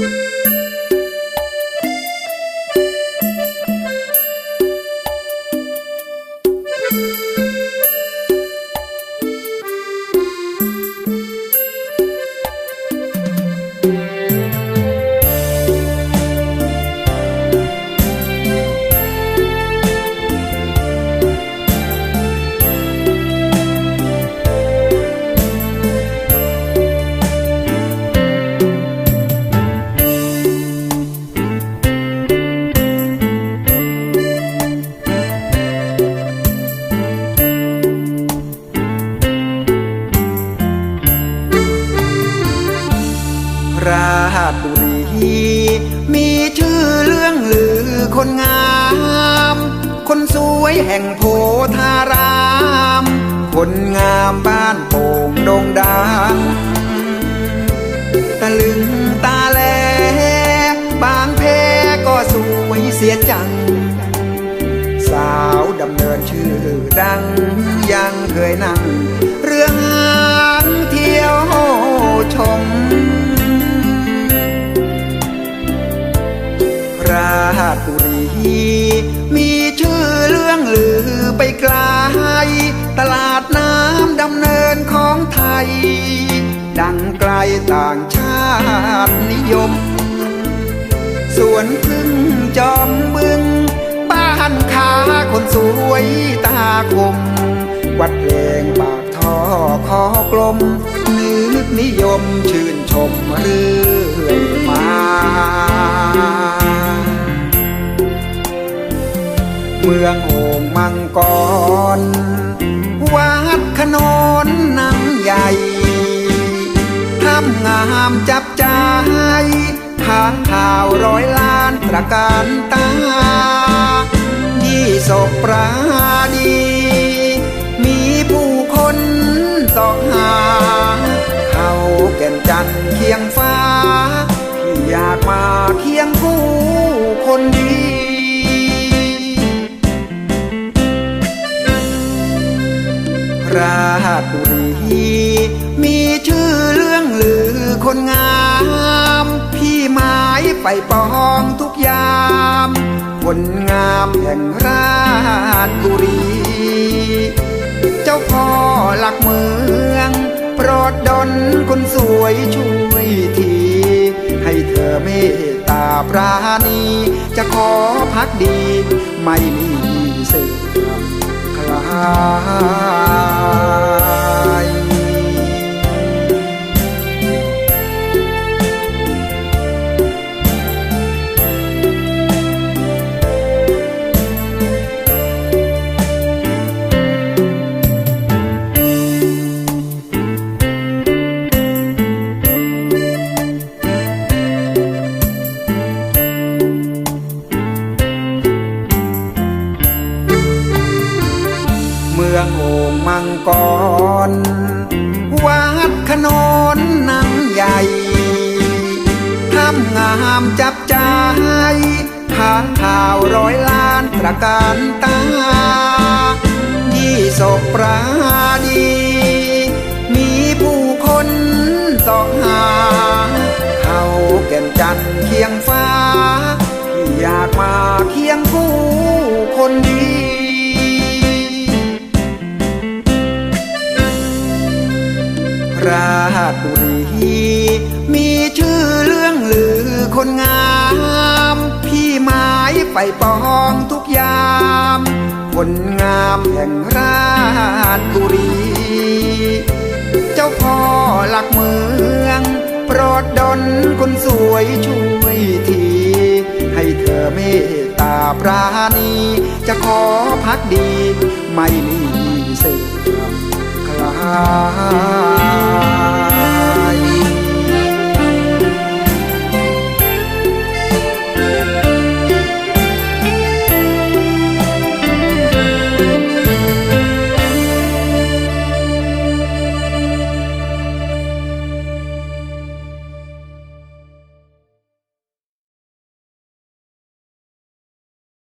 Música ราชบุรี มีชื่อเรื่องลือคนงาม คนสวยแห่งโพธาราม คนงามบ้านโป่งดงดังตะลึงตาแล บางเพก็สวยเสียจัง สาวดำเนินชื่อดังยังเคยนั่ง ยม สวนพึ่งจอมบึง บ้านขาคนสวยตาคม วัดเพลงปากท่อคอกลมนึกนิยมชื่นชมเรื่อยมาเมืองโอ่งมังกร วัดขนนนางใหญ่ามจับใจทางข่าวร้อยล้านตระการตายี่ศกปราดี มีผู้คนต่อหา เขาแก่นจันเคียงฟ้า ที่อยากมาเคียงผู้คนดีราชบุรีมีชื่อ คนงาม พี่ไม้ไปปองทุกยาม คนงามแห่งราชบุรี เจ้าพ่อหลักเมืองโปรดดลคนสวยช่วยที ให้เธอเมตตาปราณี จะขอพักดีไม่มี เมืองโอ่งมังกร วัดขนนนังใหญ่ทำงามจับใจทาข่าวร้อยล้านประการตา ราชบุรี มีชื่อเรื่องลือคนงาม พี่ไม้ไปปองทุกยาม คนงามแห่งราชบุรี เจ้าพ่อหลักเมืองโปรดดลคนสวยช่วยที ให้เธอเมตตาปราณี จะขอพักดีไม่มีา